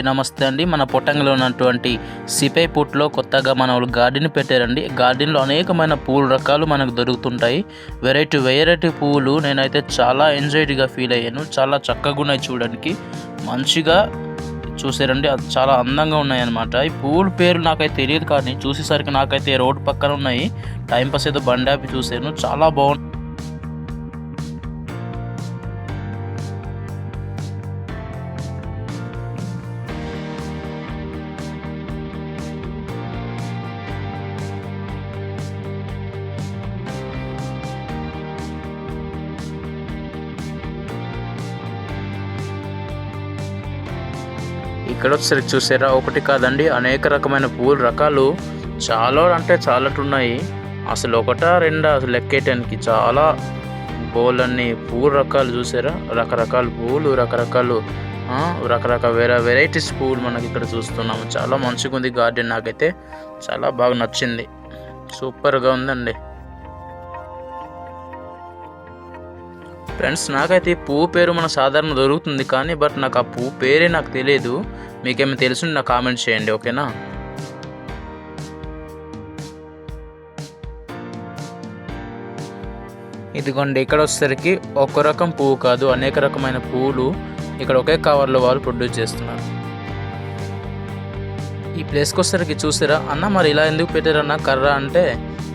నమస్తే అండి. మన పొట్టంగిలో ఉన్నటువంటి సిపై పుట్లో కొత్తగా మన వాళ్ళు గార్డెన్ పెట్టారండి. గార్డెన్లో అనేకమైన పూల రకాలు మనకు దొరుకుతుంటాయి. వెరైటీ వెరైటీ పువ్వులు నేనైతే చాలా ఎంజాయ్డ్గా ఫీల్ అయ్యాను. చాలా చక్కగా ఉన్నాయి చూడడానికి. మంచిగా చూసారండి. అది చాలా అందంగా ఉన్నాయి అనమాట ఈ పూల పేరు నాకైతే తెలియదు కానీ చూసేసరికి నాకైతే రోడ్డు పక్కన ఉన్నాయి. టైంపాస్ ఏదో బండాపి చూశాను. చాలా బాగుంది. ఇక్కడ చూసారా? ఒకటి కాదండి అనేక రకమైన పూల రకాలు చాలా అంటే చాలా ఉన్నాయి అసలు ఒకటా రెండా? అసలు లెక్కేయటానికి చాలా పూలన్నీ పూల రకాలు చూసారా? రకరకాల పూలు రకరకాలు రకరకాల వేరే వెరైటీస్ పూలు మనకి ఇక్కడ చూస్తున్నాము. చాలా మంచిగా ఉంది గార్డెన్ నాకైతే. చాలా బాగా నచ్చింది. సూపర్గా ఉందండి. ఫ్రెండ్స్ నాకైతే ఈ పువ్వు పేరు మన సాధారణ దొరుకుతుంది కానీ బట్ నాకు ఆ పువ్వు పేరే నాకు తెలియదు మీకేమైనా తెలుసు నాకు కామెంట్ చేయండి ఓకేనా? ఇదిగోండి ఇక్కడ వచ్చేసరికి ఒక రకం పువ్వు కాదు అనేక రకమైన పువ్వులు ఇక్కడ ఒకే కవర్లో వాళ్ళు ప్రొడ్యూస్ చేస్తున్నారు. ఈ ప్లేస్కి వచ్చేసరికి చూసారా? అన్న మరి ఇలా ఎందుకు పెట్టారన్న కర్ర అంటే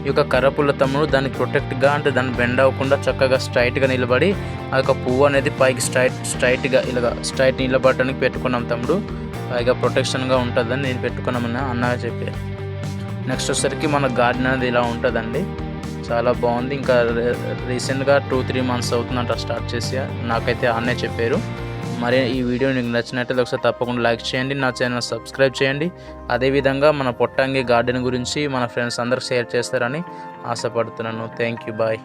ఈ యొక్క కర్రపుల్ల తమ్ముడు దానికి ప్రొటెక్ట్గా అంటే దాన్ని బెండ్ అవ్వకుండా చక్కగా స్ట్రైట్గా నిలబడి ఆ యొక్క పువ్వు అనేది పైకి స్ట్రైట్ స్ట్రైట్గా ఇలాగా స్ట్రైట్ నిలబడటానికి పెట్టుకున్నాం తమ్ముడు. పైగా ప్రొటెక్షన్గా ఉంటుందని నేను పెట్టుకున్నామని అన్నగా చెప్పారు. నెక్స్ట్ వచ్చేసరికి మన గార్డెన్ అనేది ఇలా ఉంటుందండి. చాలా బాగుంది. ఇంకా రీసెంట్గా టూ త్రీ మంత్స్ అవుతుందంట స్టార్ట్ చేసి నాకైతే అన్నే చెప్పారు. మరి ఈ వీడియో మీకు నచ్చినట్లయితే ఒకసారి తప్పకుండా లైక్ చేయండి నా ఛానల్ సబ్స్క్రైబ్ చేయండి. అదేవిధంగా మన పొట్టంగి గార్డెన్ గురించి మన ఫ్రెండ్స్ అందరికి షేర్ చేస్తారని ఆశపడుతున్నాను. Thank you bye.